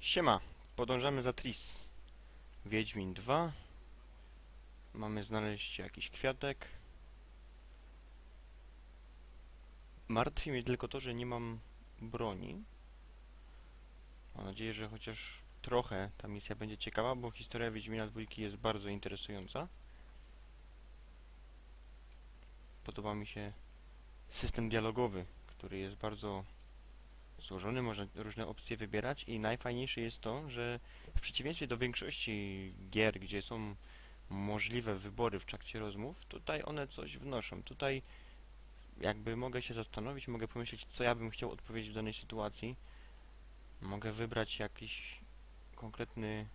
Siema, podążamy za Tris. Wiedźmin 2. Mamy znaleźć jakiś kwiatek. Martwi mnie tylko to, że nie mam broni. Mam nadzieję, że chociaż trochę ta misja będzie ciekawa, bo historia Wiedźmina 2 jest bardzo interesująca. Podoba mi się system dialogowy, który jest bardzo złożony, można różne opcje wybierać i najfajniejsze jest to, że w przeciwieństwie do większości gier, gdzie są możliwe wybory w trakcie rozmów, tutaj one coś wnoszą. Tutaj jakby mogę się zastanowić, mogę pomyśleć, co ja bym chciał odpowiedzieć w danej sytuacji. Mogę wybrać jakiś konkretny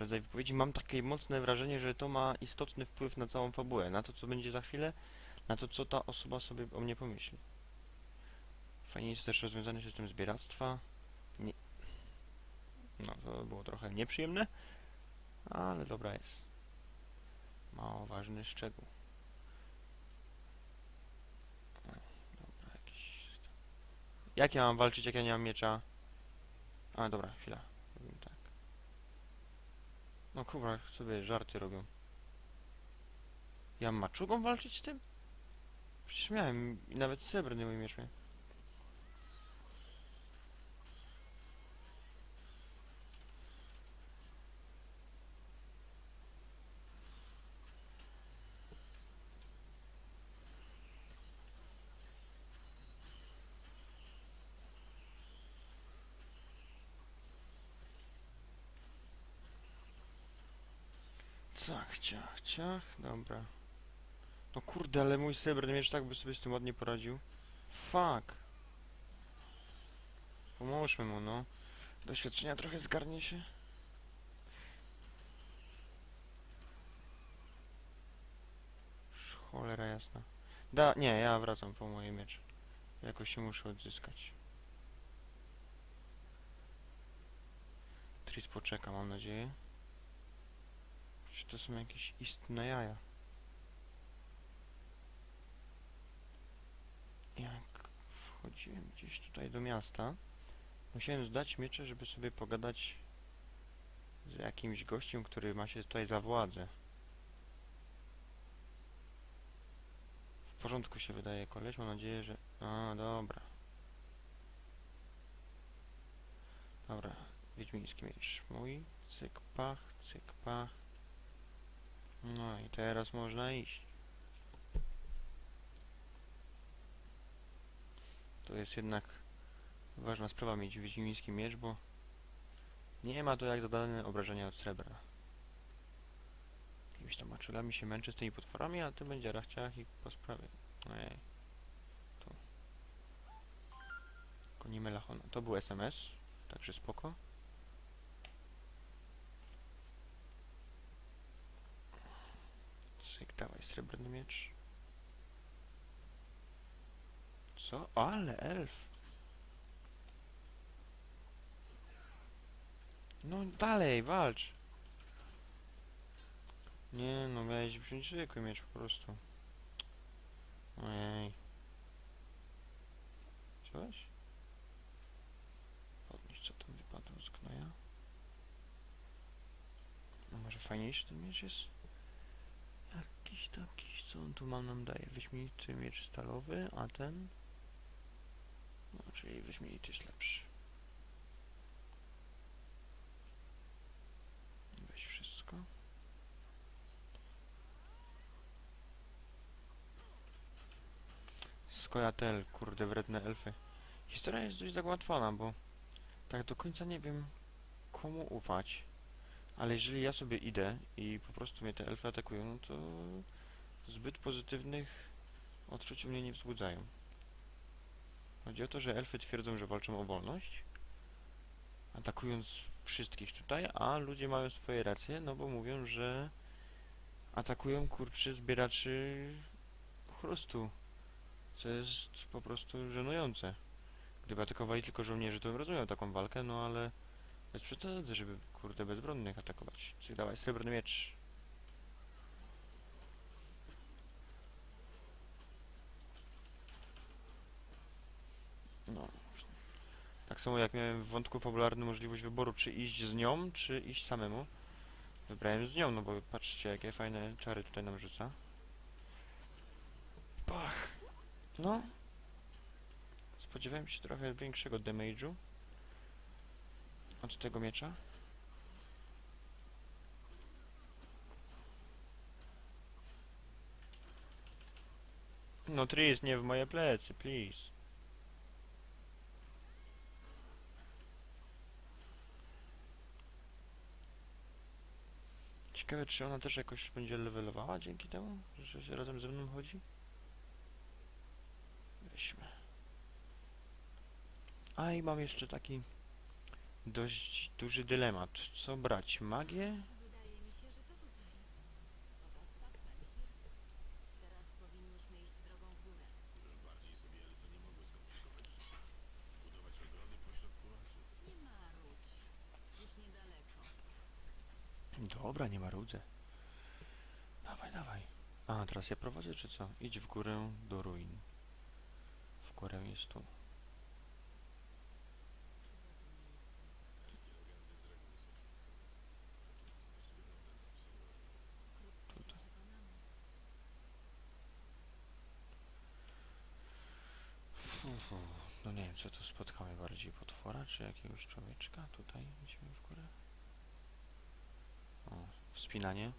rodzaj wypowiedzi. Mam takie mocne wrażenie, że to ma istotny wpływ na całą fabułę, na to, co będzie za chwilę, na to, co ta osoba sobie o mnie pomyśli. Fajnie jest też rozwiązany system zbieractwa. Nie... No, to było trochę nieprzyjemne, ale dobra jest. Mało ważny szczegół. Dobra, jakiś... Jak ja mam walczyć, jak ja nie mam miecza? A, dobra, chwila. Tak. No kurwa, sobie żarty robią. Ja mam maczugą walczyć z tym? Przecież miałem nawet srebrny mój miecz miałem. Ciach, ciach, ciach, dobra. No kurde, ale mój srebrny miecz tak by sobie z tym ładnie poradził. Fuck. Pomóżmy mu, no. Doświadczenia trochę zgarnie się. Cholera jasna. Da, nie, ja wracam po moje miecz. Jakoś się muszę odzyskać. Tris poczeka, mam nadzieję. Czy to są jakieś istne jaja? Jak wchodziłem gdzieś tutaj do miasta, musiałem zdać miecze, żeby sobie pogadać z jakimś gościem, który ma się tutaj za władzę. W porządku się wydaje koleś, mam nadzieję, że... A, dobra. Dobra, wiedźmiński miecz mój. Cyk, pach, cyk, pach. No i teraz można iść. To jest jednak ważna sprawa mieć wiedźmiński miecz, bo nie ma to jak zadane obrażenia od srebra. Jakimiś tam maczugami się męczy z tymi potworami, a ty będzie rachciach i po sprawie. Ojej. Tu. Konimy Lachona. To był SMS, także spoko. Cyk, dawaj srebrny miecz. Co? Ale elf! No dalej, walcz! Nie no, miałeś wziąć zwykły miecz po prostu. Ojej. Coś? Podnieść co tam wypadło z gnoja. No może fajniejszy ten miecz jest? Takiś, co on tu ma nam daje? Wyśmienity miecz stalowy, a ten? No, czyli wyśmienity jest lepszy. Weź wszystko. Skojatel, kurde, wredne elfy. Historia jest dość zagłatwana, bo tak do końca nie wiem komu ufać. Ale jeżeli ja sobie idę i po prostu mnie te elfy atakują, no to zbyt pozytywnych odczuć u mnie nie wzbudzają. Chodzi o to, że elfy twierdzą, że walczą o wolność, atakując wszystkich tutaj, a ludzie mają swoje racje, no bo mówią, że atakują kurczy zbieraczy chrustu, co jest po prostu żenujące. Gdyby atakowali tylko żołnierzy, to bym rozumiał taką walkę, no ale bez przesady, żeby kurde bezbronnych atakować. Czyli dawaj srebrny miecz. No. Tak samo jak miałem w wątku fabularnym możliwość wyboru, czy iść z nią, czy iść samemu. Wybrałem z nią, no bo patrzcie, jakie fajne czary tutaj nam rzuca. Pach! No. Spodziewałem się trochę większego damage'u od tego miecza. No Tris, nie w moje plecy, please. Ciekawe, czy ona też jakoś będzie levelowała dzięki temu, że się razem ze mną chodzi? Weźmy. A i mam jeszcze taki dość duży dylemat. Co brać? Magię? Wydaje mi się, że to tutaj. Oto spadł Menhir. Teraz powinniśmy iść drogą w górę. Nie marudź. Już niedaleko. Dobra, nie marudzę. Dawaj, dawaj. A, teraz ja prowadzę, czy co? Idź w górę do ruin. W górę jest tu. No nie wiem, co tu spotkamy bardziej potwora, czy jakiegoś człowieczka? Tutaj idziemy w górę. Wspinanie.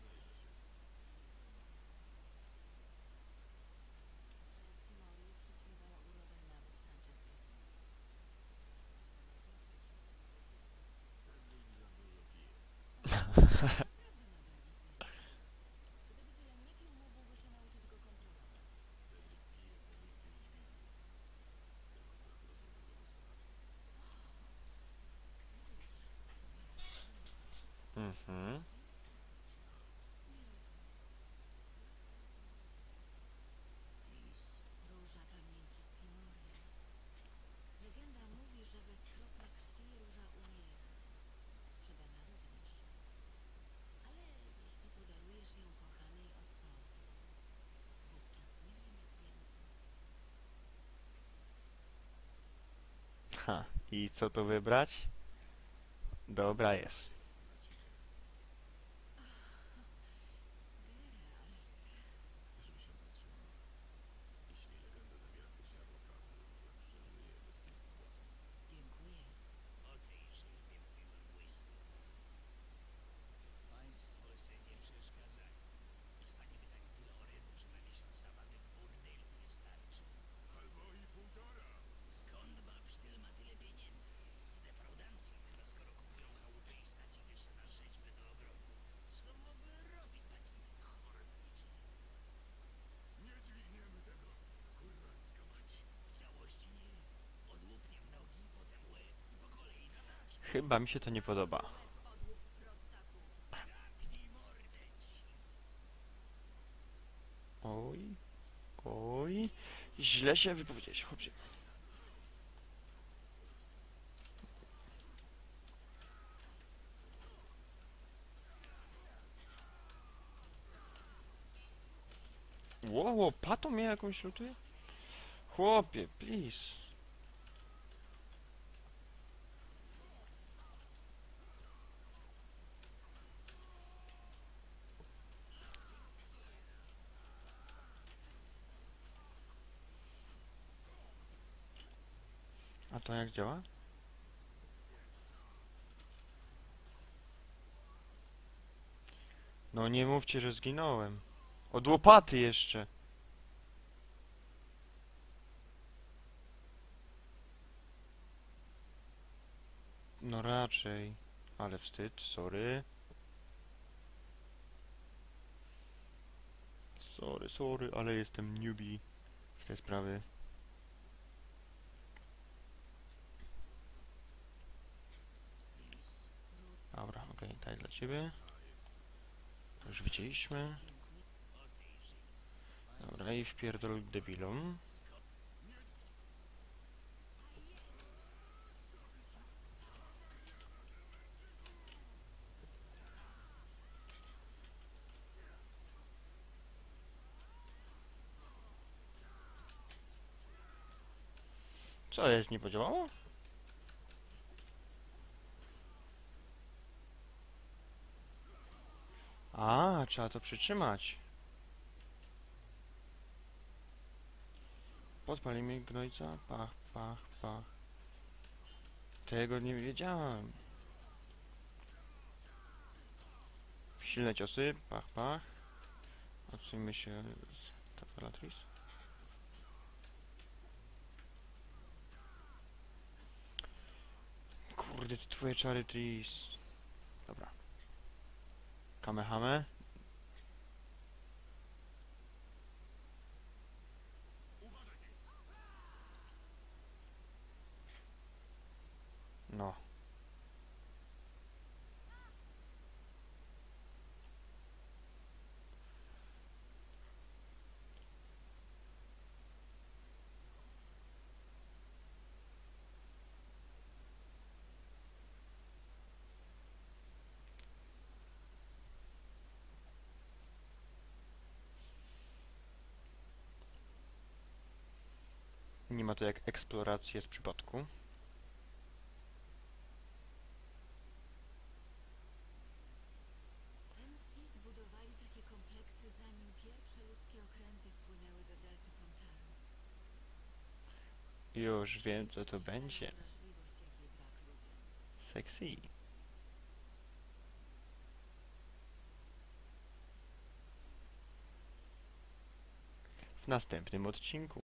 Ha, i co tu wybrać? Dobra jest. Chyba mi się to nie podoba. Oj, oj. Źle się wypowiedziałeś, chłopie. Ło, łopatą mnie jakąś lutuje? Chłopie, please. To jak działa? No nie mówcie, że zginąłem. Od łopaty jeszcze. No raczej. Ale wstyd, sorry. Sorry, sorry, ale jestem newbie w te sprawy. Okej, okay, dla ciebie. To już widzieliśmy. Dobra, i wpierdol debilom. Co jest, nie podziałało? Trzeba to przytrzymać. Podpalimy gnojca. Pach, pach, pach. Tego nie wiedziałem. Silne ciosy. Pach, pach. Odsuńmy się z Tafalatris. Kurde, te twoje czary, Tris. Dobra. Kamehame. No. To jak eksplorację z przypadku. Już wiem co to będzie. Sexy. W następnym odcinku.